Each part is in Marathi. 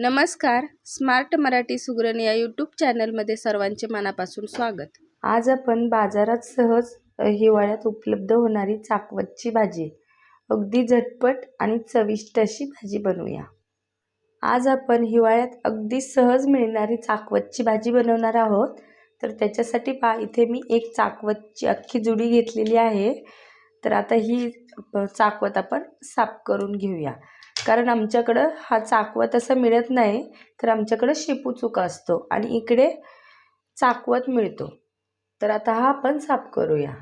नमस्कार स्मार्ट मराठी सुगरण या यूट्यूब चॅनलमध्ये सर्वांचे मनापासून स्वागत. आज आपण बाजारात सहज हिवाळ्यात उपलब्ध होणारी चाकवतची भाजी अगदी झटपट आणि चविष्ट अशी भाजी बनवूया. आज आपण हिवाळ्यात अगदी सहज मिळणारी चाकवतची भाजी बनवणार आहोत. तर त्याच्यासाठी पा इथे मी एक चाकवतची अख्खी जुडी घेतलेली आहे. तर आता ही चाकवत आपण साफ करून घेऊया. कारण आमच्याकडं हा चाकवत असं मिळत नाही तर आमच्याकडं शेपू चुका असतो आणि इकडे चाकवत मिळतो. तर आता हा आपण साफ करूया.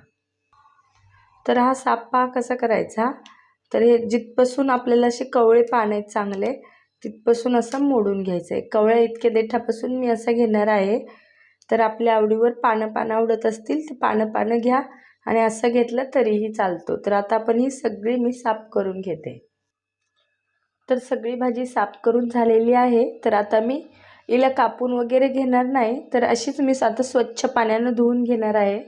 तर हा साफ पहा कसा करायचा. तर हे जिथपासून आपल्याला असे कवळे पान आहेत चांगले तिथपासून असं मोडून घ्यायचं आहे. कवळ्या इतक्या देठापासून मी असं घेणार आहे. तर आपल्या आवडीवर पानं पानं आवडत असतील तर पानं पानं घ्या आणि असं घेतलं तरीही चालतो. तर आता आपण ही सगळी मी साफ करून घेते. तर सगळी भाजी साफ करून झालेली आहे. तर आता मी हिला कापून वगैरे घेणार नाही. तर अशीच मी आता स्वच्छ पाण्यानं धुवून घेणार आहे.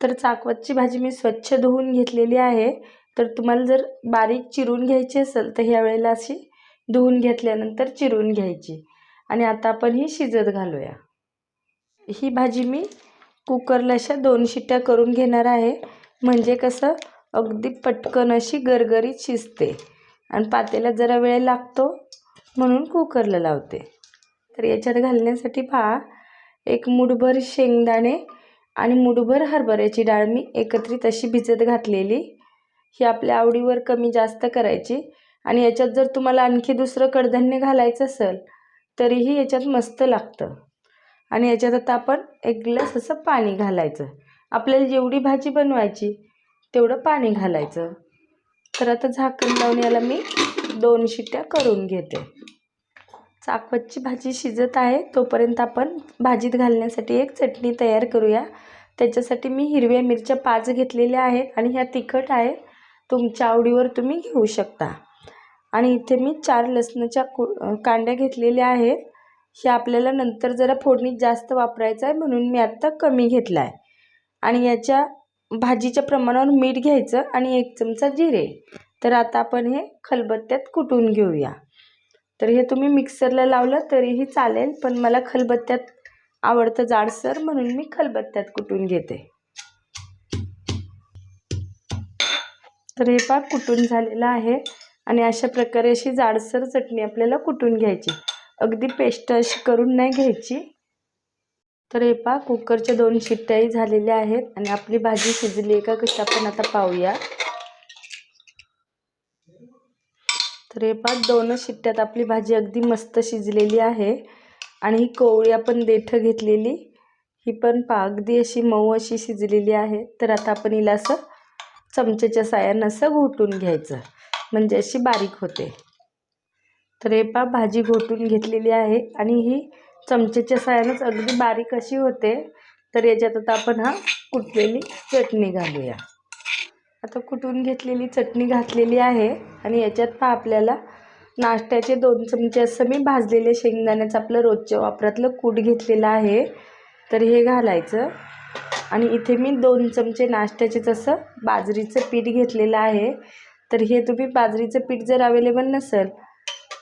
तर चाकवतची भाजी मी स्वच्छ धुवून घेतलेली आहे. तर तुम्हाला जर बारीक चिरून घ्यायची असेल तर ह्या वेळेला अशी धुवून घेतल्यानंतर चिरून घ्यायची. आणि आता आपण ही शिजत घालूया. ही भाजी मी कुकरला अशा दोन शिट्ट्या करून घेणार आहे. म्हणजे कसं अगदी पटकन अशी गरगरीत शिजते. आणि पातेला जरा वेळ लागतो म्हणून कुकरला लावते. तर याच्यात घालण्यासाठी पहा एक मुठभर शेंगदाणे आणि मुठभर हरभऱ्याची डाळ मी एकत्रित अशी भिजत घातलेली. ही आपल्या आवडीवर कमी जास्त करायची. आणि याच्यात जर तुम्हाला आणखी दुसरं कडधान्य घालायचं असेल तरीही याच्यात मस्त लागतं. आणि याच्यात आता आपण एक ग्लास असं पाणी घालायचं. आपल्याला जेवढी भाजी बनवायची तेवढं पाणी घालायचं. तर आता झाकण लावून याला मी दोन शिट्ट्या करून घेते. चाकवतची भाजी शिजत आहे तोपर्यंत आपण भाजीत घालण्यासाठी एक चटणी तयार करूया. त्याच्यासाठी मी हिरव्या मिरच्या पाच घेतलेल्या आहेत आणि ह्या तिखट आहेत तुमच्या आवडीवर तुम्ही घेऊ शकता. आणि इथे मी चार लसणाच्या कु कांड्या घेतलेल्या आहेत. ह्या आपल्याला नंतर जरा फोडणीत जास्त वापरायचं आहे म्हणून मी आत्ता कमी घेतला आहे आणि याच्या भाजीच्या प्रमाणावर मीठ घ्यायचं आणि एक चमचा जिरे. तर आता आपण हे खलबत्त्यात कुटून घेऊया. तर हे तुम्ही मिक्सरला लावलं तरीही चालेल पण मला खलबत्त्यात आवडतं जाडसर म्हणून मी खलबत्त्यात कुटून घेते. तर हे पा कुटून झालेलं आहे आणि अशा प्रकारे अशी जाडसर चटणी आपल्याला कुटून घ्यायची. अगदी पेस्ट अशी करून नाही घ्यायची. तर हे पा कुकरच्या दोन शिट्ट्याही झालेल्या आहेत आणि आपली भाजी शिजली आहे का कशी आपण आता पाहूया. तर हे पा दोनच शिट्ट्यात आपली भाजी अगदी मस्त शिजलेली आहे आणि ही कोवळी आपण देठं घेतलेली ही पण पा अगदी अशी मऊ अशी शिजलेली आहे. तर आता आपण हिला असं चमच्याच्या सायानं असं घोटून घ्यायचं म्हणजे अशी बारीक होते. तर हे पा भाजी घोटून घेतलेली आहे आणि ही चमचेच्या साह्यानंच अगदी बारीक अशी होते. तर याच्यात आता आपण हा कुटलेली चटणी घालूया. आता कुटून घेतलेली चटणी घातलेली आहे आणि याच्यात पहा आपल्याला नाश्त्याचे दोन चमचे असं मी भाजलेले शेंगदाण्याचं आपलं रोजच्या वापरातलं कूट घेतलेलं आहे. तर हे घालायचं. आणि इथे मी दोन चमचे नाश्त्याचे तसं बाजरीचं पीठ घेतलेलं आहे. तर हे तुम्ही बाजरीचं पीठ जर अवेलेबल नसेल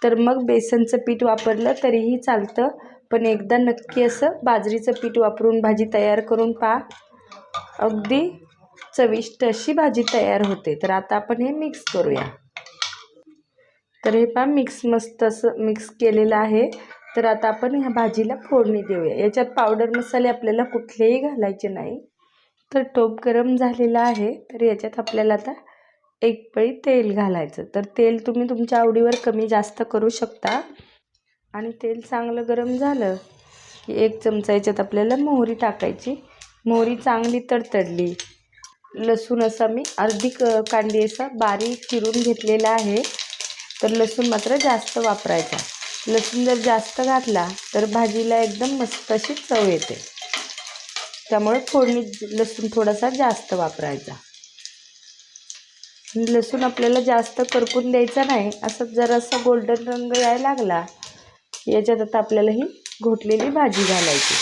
तर मग बेसनचं पीठ वापरलं तरीही चालतं. पण एकदा नक्की असं बाजरीचं पीठ वापरून भाजी तयार करून पहा. अगदी चविष्ट अशी भाजी तयार होते. तर आता आपण हे मिक्स करूया. तर हे पहा मिक्स मस्त असं मिक्स केलेलं आहे. तर आता आपण ह्या भाजीला फोडणी देऊया. याच्यात पावडर मसाले आपल्याला कुठलेही घालायचे नाही. तर टोप गरम झालेला आहे. तर याच्यात आपल्याला आता एक पळी तेल घालायचं. तर तेल तुम्ही तुमच्या आवडीवर कमी जास्त करू शकता. आणि तेल चांगलं गरम झालं की एक चमचा याच्यात आपल्याला मोहरी टाकायची. मोहरी चांगली तडतडली. लसूण असा मी अर्धी क कांडी असा बारीक चिरून घेतलेला आहे. तर लसूण मात्र जास्त वापरायचा. लसूण जर जास्त घातला तर भाजीला एकदम मस्त अशी चव येते. त्यामुळे फोडणी लसूण थोडासा जास्त वापरायचा. लसूण आपल्याला जास्त करपून द्यायचा नाही. असं जरासा गोल्डन रंग यायला लागला याच्यात आता आपल्याला ही घोटलेली भाजी घालायची.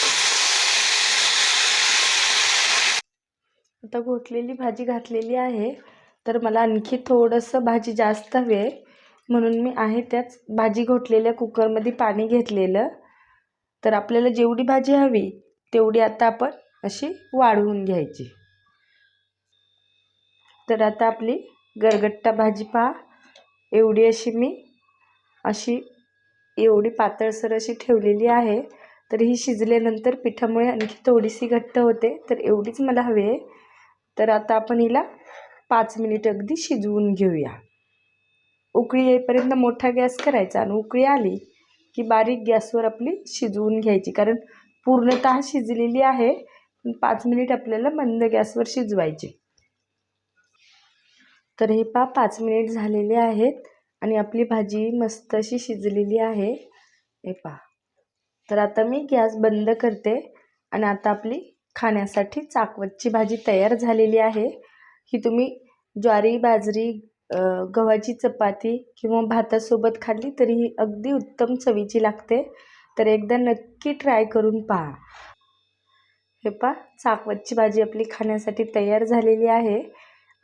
आता घोटलेली भाजी घातलेली आहे तर मला आणखी थोडंसं भाजी जास्त हवी आहे म्हणून मी आहे त्याच भाजी घोटलेल्या कुकरमध्ये पाणी घेतलेलं. तर आपल्याला जेवढी भाजी हवी तेवढी आता आपण अशी वाढवून घ्यायची. तर आता आपली गरगट्टा भाजी पहा एवढी अशी मी अशी एवढी पातळसर अशी ठेवलेली आहे. तर ही शिजल्यानंतर पिठामुळे आणखी थोडीशी घट्ट होते. तर एवढीच मला हवी आहे. तर आता आपण हिला पाच मिनिट अगदी शिजवून घेऊया. उकळी येईपर्यंत मोठा गॅस करायचा आणि उकळी आली की बारीक गॅसवर आपली शिजवून घ्यायची. कारण पूर्णतः शिजलेली आहे. पण पाच मिनिट आपल्याला मंद गॅसवर शिजवायची. तर हे पा पाच मिनिट झालेले आहेत. आणि आपली भाजी मस्त अशी शिजलेली आहे. हे पहा. तर आता मी गॅस बंद करते आणि आता आपली खाण्यासाठी चाकवतची भाजी तयार झालेली आहे. ही तुम्ही ज्वारी बाजरी गव्हाची चपाती किंवा भातासोबत खाल्ली तरी ही अगदी उत्तम चवीची लागते. तर एकदा नक्की ट्राय करून पहा. हे पहा चाकवतची भाजी आपली खाण्यासाठी तयार झालेली आहे.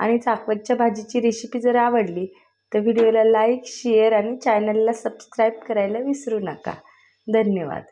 आणि चाकवतच्या भाजीची रेसिपी जर आवडली तर व्हिडिओला लाईक शेअर आणि चॅनलला सबस्क्राईब करायला विसरू नका. धन्यवाद.